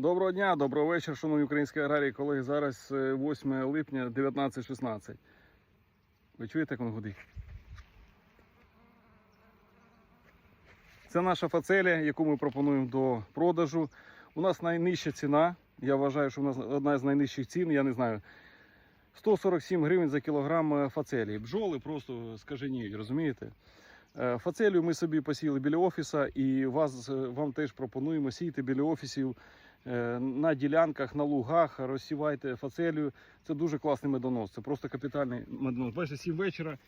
Доброго дня, доброго вечора, шановні українські аграрії, колеги. Зараз е, 8 липня 19.16. Ви чуєте, як воно гудить? Це наша фацелія, яку ми пропонуємо до продажу. У нас найнижча ціна. Я вважаю, що у нас одна з найнижчих цін, я не знаю. 147 гривень за кілограм е, фацелії. Бджоли просто скаженіють, розумієте? Е, Фацелію ми собі посіяли біля офіса і вас, е, вам теж пропонуємо сіяти біля офісів е, на ділянках, на лугах, розсівайте фацелію. Це дуже класний медонос. Це просто капітальний медонос. Бачите, сім вечора,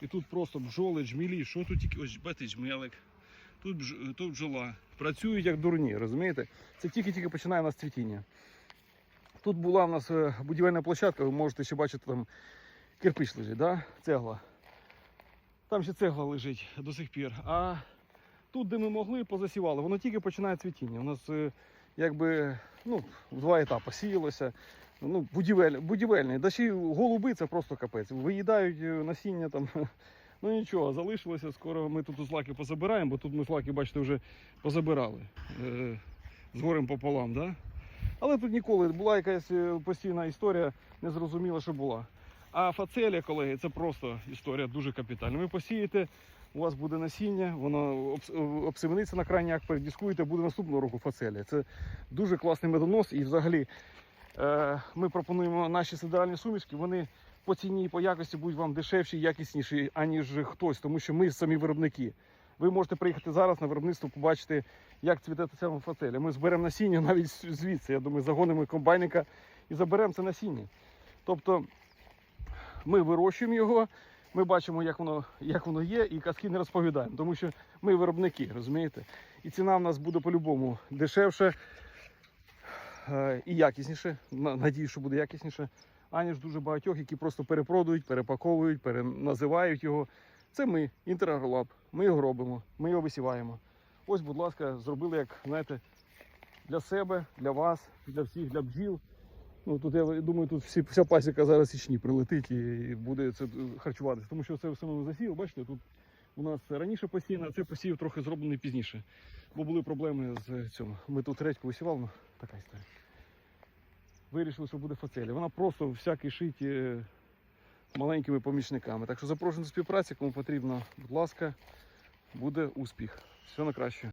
і тут просто бджоли, джмілі. Що тут тільки ось бачите, джмелик. Тут, бж... тут бджола. Працюють як дурні, розумієте? Це тільки-тільки починає у нас цвітіння. Тут була в нас е, будівельна площадка, ви можете ще бачити, там кирпич лежить, да? цегла. Там ще цегла лежить до сих пір. А тут, де ми могли, позасівали, воно тільки починає цвітіння. У нас е, якби ну, в два етапи сіялося. Ну, будівель, будівельний. Да ще голуби це просто капець. Виїдають е, насіння там. Ну нічого, залишилося. Скоро ми тут злаки позабираємо, бо тут ми злаки, бачите, вже позабирали. Е, з горем пополам, да? Але тут ніколи була якась е, постійна історія, незрозуміла, що була. А фацелія, колеги, це просто історія дуже капітальна. Ви посієте, у вас буде насіння, воно обс- обсемениться на крайняк, передіскуєте, буде наступного року фацелія. Це дуже класний медонос. І взагалі е, ми пропонуємо наші сидеральні сумішки, вони по ціні і по якості будуть вам дешевші, якісніші, аніж хтось, тому що ми самі виробники. Ви можете приїхати зараз на виробництво, побачити, як цвіте ця фацелія. Ми зберемо насіння навіть звідси. Я думаю, загонимо комбайника і заберемо це насіння. Тобто ми вирощуємо його, ми бачимо, як воно, як воно є, і казки не розповідаємо, тому що ми виробники, розумієте? І ціна в нас буде по-любому дешевше е, і якісніше. Надію, що буде якісніше, аніж дуже багатьох, які просто перепродують, перепаковують, переназивають його. Це ми, Інтерагролаб. Ми його робимо, ми його висіваємо. Ось, будь ласка, зробили, як знаєте, для себе, для вас, для всіх, для бджіл. Ну, тут я думаю, тут всі, вся пасіка зараз січні прилетить і буде це е, харчуватися. Тому що це все ми засів, бачите, тут у нас раніше посіяно, а це посів трохи зроблений пізніше. Бо були проблеми з цьому. Ми тут редьку висівали, ну така історія. Вирішили, що буде фацелія. Вона просто вся кишить е, маленькими помічниками. Так що запрошую до співпраці, кому потрібно, будь ласка, буде успіх. Все на краще.